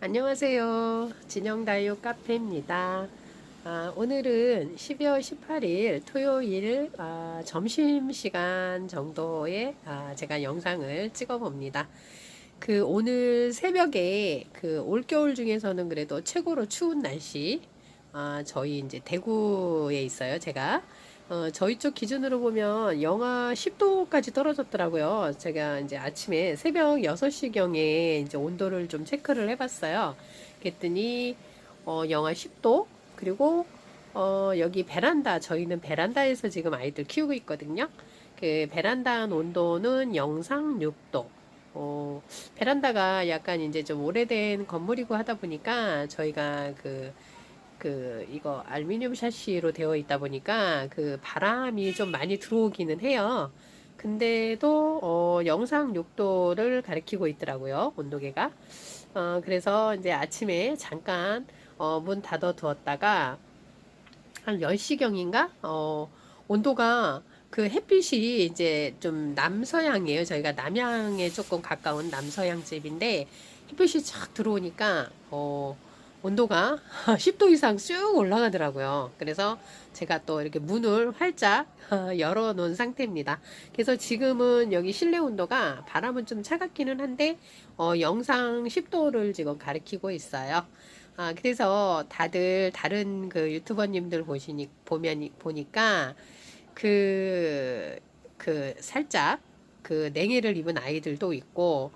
안녕하세요. 진영다육 카페입니다. 아, 오늘은 12월 18일 토요일 아, 점심시간 정도에 아, 제가 영상을 찍어 봅니다. 그 오늘 새벽에 그 올겨울 중에서는 그래도 최고로 추운 날씨 아, 저희 이제 대구에 있어요. 제가 어, 저희 쪽 기준으로 보면 영하 10도까지 떨어졌더라고요. 제가 이제 아침에 새벽 6시경에 이제 온도를 좀 체크를 해봤어요. 그랬더니, 어, 영하 10도, 그리고, 어, 여기 베란다, 저희는 베란다에서 지금 아이들 키우고 있거든요. 그 베란다 온도는 영상 6도. 어, 베란다가 약간 이제 좀 오래된 건물이고 하다 보니까 저희가 그, 그 이거 알루미늄 샤시로 되어 있다 보니까 그 바람이 좀 많이 들어오기는 해요. 근데도 어, 영상 6도를 가리키고 있더라고요. 온도계가. 어, 그래서 이제 아침에 잠깐 어, 문 닫아 두었다가 한 10시경인가? 어, 온도가 그 햇빛이 이제 좀 남서양이에요. 저희가 남양에 조금 가까운 남서양 집인데 햇빛이 쫙 들어오니까 어, 온도가 10도 이상 쭉 올라가더라고요. 그래서 제가 또 이렇게 문을 활짝 열어 놓은 상태입니다. 그래서 지금은 여기 실내 온도가 바람은 좀 차갑기는 한데 어, 영상 10도를 지금 가리키고 있어요. 아, 그래서 다들 다른 그 유튜버님들 보시니 보면 보니까 그, 그 살짝 그 냉해를 입은 아이들도 있고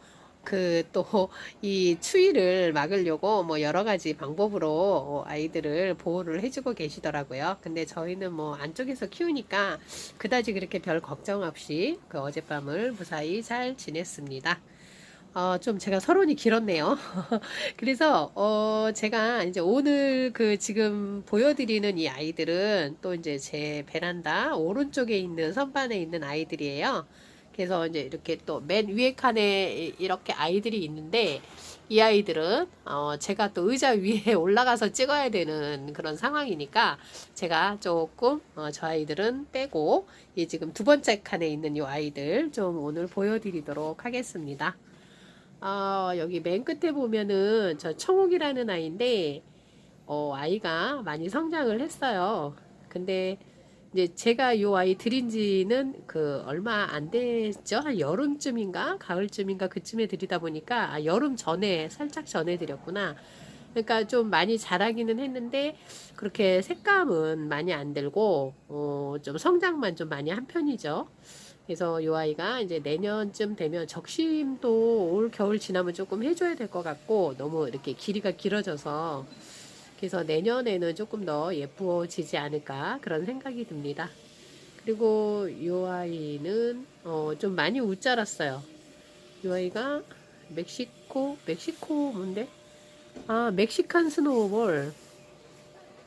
그 또 이 추위를 막으려고 뭐 여러 가지 방법으로 아이들을 보호를 해주고 계시더라고요. 근데 저희는 뭐 안쪽에서 키우니까 그다지 그렇게 별 걱정 없이 그 어젯밤을 무사히 잘 지냈습니다. 어, 좀 제가 서론이 길었네요. 그래서, 어, 제가 이제 오늘 그 지금 보여드리는 이 아이들은 또 이제 제 베란다 오른쪽에 있는 선반에 있는 아이들이에요. 그래서 이제 이렇게 또 맨 위에 칸에 이렇게 아이들이 있는데 이 아이들은 어 제가 또 의자 위에 올라가서 찍어야 되는 그런 상황이니까 제가 조금 어 저 아이들은 빼고 이 지금 두 번째 칸에 있는 이 아이들 좀 오늘 보여드리도록 하겠습니다. 어 여기 맨 끝에 보면은 저 청욱이라는 아이인데 어 아이가 많이 성장을 했어요. 근데 이제 제가 요 아이 들인 지는 그 얼마 안 됐죠? 한 여름쯤인가? 가을쯤인가? 그쯤에 들이다 보니까, 아, 여름 전에, 살짝 전에 들였구나. 그러니까 좀 많이 자라기는 했는데, 그렇게 색감은 많이 안 들고, 어, 좀 성장만 좀 많이 한 편이죠. 그래서 요 아이가 이제 내년쯤 되면 적심도 올 겨울 지나면 조금 해줘야 될 것 같고, 너무 이렇게 길이가 길어져서, 그래서 내년에는 조금 더 예쁘어지지 않을까 그런 생각이 듭니다. 그리고 이 아이는 어, 좀 많이 웃자랐어요. 이 아이가 멕시코 멕시코 뭔데? 아 멕시칸 스노우볼.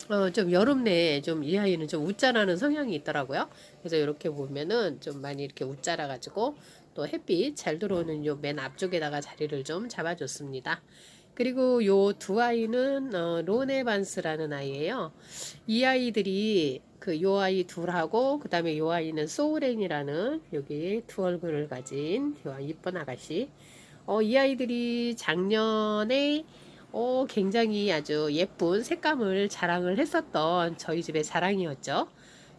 어, 좀 여름 내에 좀 이 아이는 좀 웃자라는 성향이 있더라고요. 그래서 이렇게 보면은 좀 많이 이렇게 웃자라 가지고 또 햇빛 잘 들어오는 요 맨 앞쪽에다가 자리를 좀 잡아줬습니다. 그리고 요 두 아이는 어, 로네반스라는 아이예요. 이 아이들이 그 요 아이 둘하고 그 다음에 요 아이는 소우렌이라는 여기 두 얼굴을 가진 요 이쁜 아가씨. 어, 이 아이들이 작년에 어, 굉장히 아주 예쁜 색감을 자랑을 했었던 저희 집의 자랑이었죠.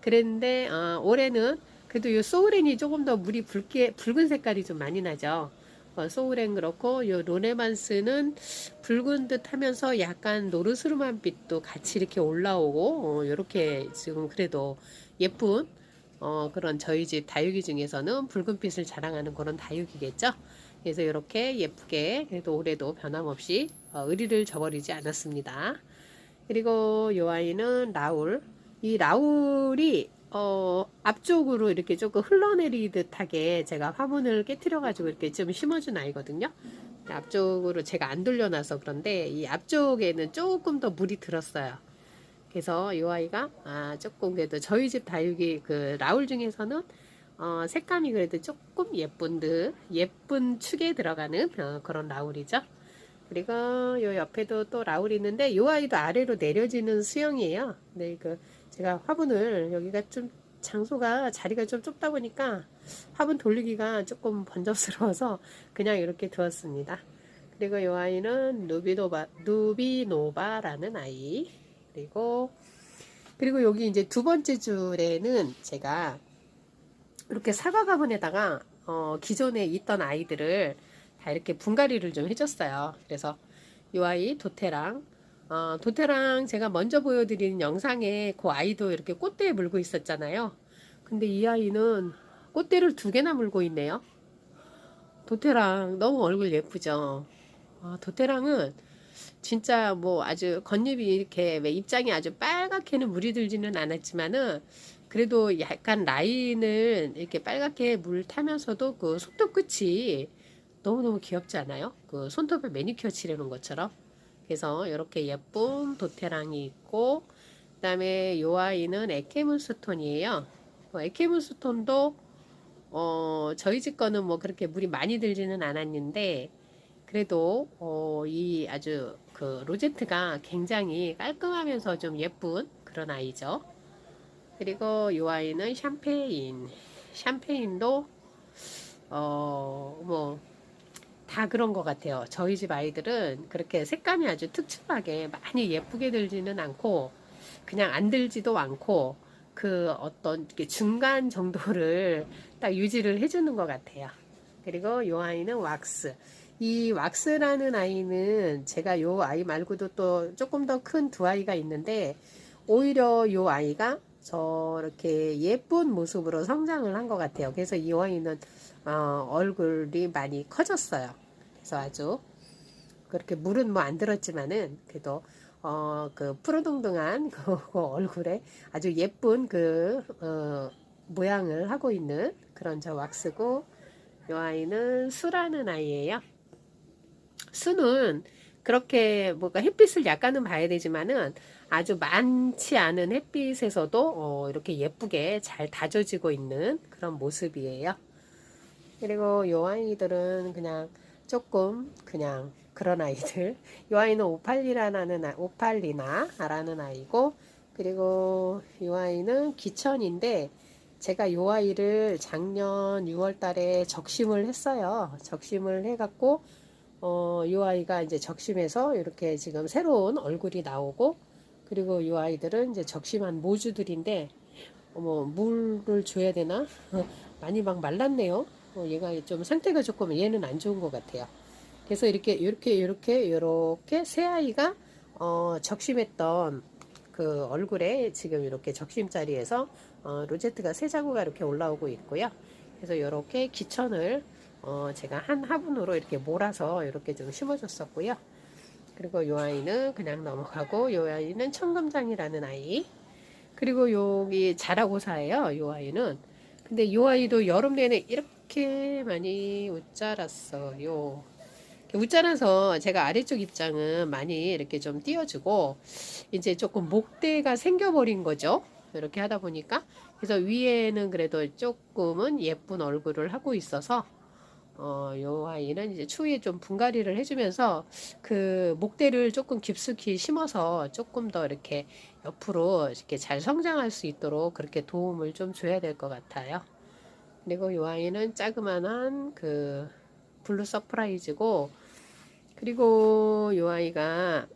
그랬는데 어, 올해는 그래도 요 소우렌이 조금 더 물이 붉게 붉은 색깔이 좀 많이 나죠. 어, 소울엔 그렇고 요 로네만스는 붉은 듯 하면서 약간 노르스름한 빛도 같이 이렇게 올라오고 어, 이렇게 지금 그래도 예쁜 어, 그런 저희 집 다육이 중에서는 붉은 빛을 자랑하는 그런 다육이겠죠. 그래서 이렇게 예쁘게 그래도 올해도 변함없이 어, 의리를 저버리지 않았습니다. 그리고 이 아이는 라울. 이 라울이 어, 앞쪽으로 이렇게 조금 흘러내리듯 하게 제가 화분을 깨뜨려가지고 이렇게 좀 심어준 아이거든요. 앞쪽으로 제가 안 돌려놔서 그런데 이 앞쪽에는 조금 더 물이 들었어요. 그래서 이 아이가 아, 조금 그래도 저희 집 다육이 그 라울 중에서는 어, 색감이 그래도 조금 예쁜 듯 예쁜 축에 들어가는 어, 그런 라울이죠. 그리고 요 옆에도 또 라울이 있는데 이 아이도 아래로 내려지는 수영이에요. 네, 그 제가 화분을 여기가 좀 장소가 자리가 좀 좁다 보니까 화분 돌리기가 조금 번잡스러워서 그냥 이렇게 두었습니다. 그리고 이 아이는 누비노바, 누비노바라는 아이. 그리고, 그리고 여기 이제 두 번째 줄에는 제가 이렇게 사과 가문에다가 어, 기존에 있던 아이들을 다 이렇게 분갈이를 좀 해줬어요. 그래서 이 아이 도테랑, 어, 도테랑 제가 먼저 보여드린 영상에 그 아이도 이렇게 꽃대에 물고 있었잖아요. 근데 이 아이는 꽃대를 두 개나 물고 있네요. 도테랑 너무 얼굴 예쁘죠. 아, 도테랑은 진짜 뭐 아주 겉잎이 이렇게 왜 입장이 아주 빨갛게는 물이 들지는 않았지만은 그래도 약간 라인을 이렇게 빨갛게 물 타면서도 그 손톱 끝이 너무너무 귀엽지 않아요? 그 손톱에 매니큐어 칠해놓은 것처럼. 그래서 이렇게 예쁜 도테랑이 있고, 그 다음에 요 아이는 에케문스톤이에요. 어, 에케문스톤도, 어, 저희 집 거는 뭐 그렇게 물이 많이 들지는 않았는데, 그래도, 어, 이 아주 그 로제트가 굉장히 깔끔하면서 좀 예쁜 그런 아이죠. 그리고 이 아이는 샴페인. 샴페인도, 어, 뭐, 다 그런 것 같아요. 저희 집 아이들은 그렇게 색감이 아주 특출나게 많이 예쁘게 들지는 않고, 그냥 안 들지도 않고, 그 어떤 중간 정도를 딱 유지를 해주는 것 같아요. 그리고 이 아이는 왁스. 이 왁스라는 아이는 제가 요 아이 말고도 또 조금 더 큰 두 아이가 있는데, 오히려 요 아이가 저렇게 예쁜 모습으로 성장을 한 것 같아요. 그래서 이 아이는 어, 얼굴이 많이 커졌어요. 그래서 아주 그렇게 물은 뭐 안 들었지만은 그래도 어, 그 푸르둥둥한 그, 그 얼굴에 아주 예쁜 그 어, 모양을 하고 있는 그런 저 왁스고 이 아이는 수라는 아이예요. 수는 그렇게 뭔가 햇빛을 약간은 봐야 되지만은 아주 많지 않은 햇빛에서도 어, 이렇게 예쁘게 잘 다져지고 있는 그런 모습이에요. 그리고 요 아이들은 그냥 조금 그냥 그런 아이들. 요 아이는 오팔리라는 아, 오팔리나라는 아이고 그리고 요 아이는 귀천인데 제가 요 아이를 작년 6월 달에 적심을 했어요. 적심을 해갖고 어, 요 아이가 이제 적심해서 이렇게 지금 새로운 얼굴이 나오고 그리고 이 아이들은 이제 적심한 모주들인데 어머 물을 줘야 되나? 많이 막 말랐네요. 어, 얘가 좀 상태가 조금 얘는 안 좋은 것 같아요. 그래서 이렇게 이렇게 이렇게 이렇게 새 아이가 어, 적심했던 그 얼굴에 지금 이렇게 적심 자리에서 어, 로제트가 새 자구가 이렇게 올라오고 있고요. 그래서 이렇게 기천을 어, 제가 한 화분으로 이렇게 몰아서 이렇게 좀 심어줬었고요 그리고 이 아이는 그냥 넘어가고 이 아이는 청금장이라는 아이. 그리고 여기 자라고사예요. 이 아이는. 근데 이 아이도 여름 내내 이렇게 많이 웃자랐어요. 웃자라서 제가 아래쪽 입장은 많이 이렇게 좀 띄워주고 이제 조금 목대가 생겨버린 거죠. 이렇게 하다 보니까 그래서 위에는 그래도 조금은 예쁜 얼굴을 하고 있어서 어, 요 아이는 이제 추위에 좀 분갈이를 해주면서 그 목대를 조금 깊숙이 심어서 조금 더 이렇게 옆으로 이렇게 잘 성장할 수 있도록 그렇게 도움을 좀 줘야 될 것 같아요. 그리고 요 아이는 자그만한 그 블루 서프라이즈고 그리고 요 아이가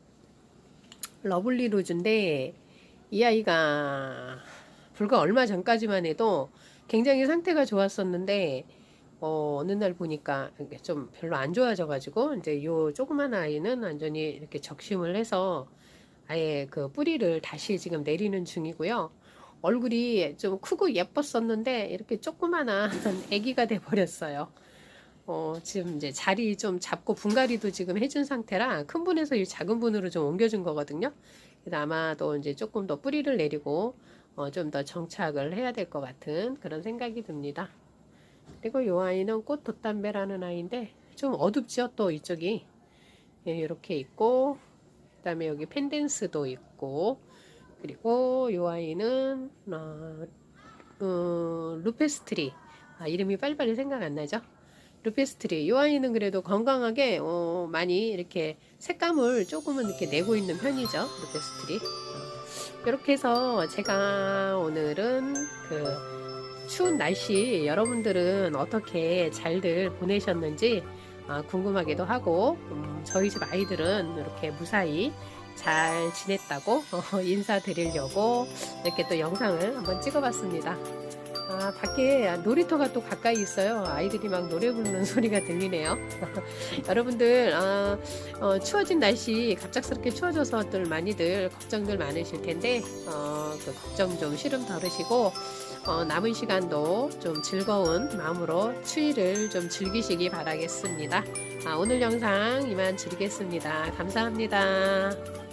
러블리 로즈인데 이 아이가 불과 얼마 전까지만 해도 굉장히 상태가 좋았었는데 어, 어느 날 보니까 좀 별로 안 좋아져가지고 이제 요 조그만 아이는 완전히 이렇게 적심을 해서 아예 그 뿌리를 다시 지금 내리는 중이고요. 얼굴이 좀 크고 예뻤었는데 이렇게 조그만한 아기가 돼 버렸어요. 어, 지금 이제 자리 좀 잡고 분갈이도 지금 해준 상태라 큰 분에서 이 작은 분으로 좀 옮겨준 거거든요. 아마도 이제 조금 더 뿌리를 내리고 어, 좀 더 정착을 해야 될 것 같은 그런 생각이 듭니다. 그리고 이 아이는 꽃 돛담배라는 아이인데 좀 어둡죠 또 이쪽이. 예, 이렇게 있고 그 다음에 여기 펜댄스도 있고 그리고 이 아이는 어, 어, 루페스트리. 아, 이름이 빨리빨리 생각 안 나죠? 루페스트리. 이 아이는 그래도 건강하게 어, 많이 이렇게 색감을 조금은 이렇게 내고 있는 편이죠 루페스트리. 이렇게 해서 제가 오늘은 그 추운 날씨 여러분들은 어떻게 잘들 보내셨는지 아, 궁금하기도 하고 음, 저희 집 아이들은 이렇게 무사히 잘 지냈다고 어, 인사드리려고 이렇게 또 영상을 한번 찍어봤습니다. 아, 밖에 놀이터가 또 가까이 있어요. 아이들이 막 노래 부르는 소리가 들리네요. 여러분들, 아, 어, 추워진 날씨 갑작스럽게 추워져서 들 많이들 걱정들 많으실 텐데, 어, 그 걱정 좀 시름 덜으시고, 어, 남은 시간도 좀 즐거운 마음으로 추위를 좀 즐기시기 바라겠습니다. 아, 오늘 영상 이만 드리겠습니다. 감사합니다.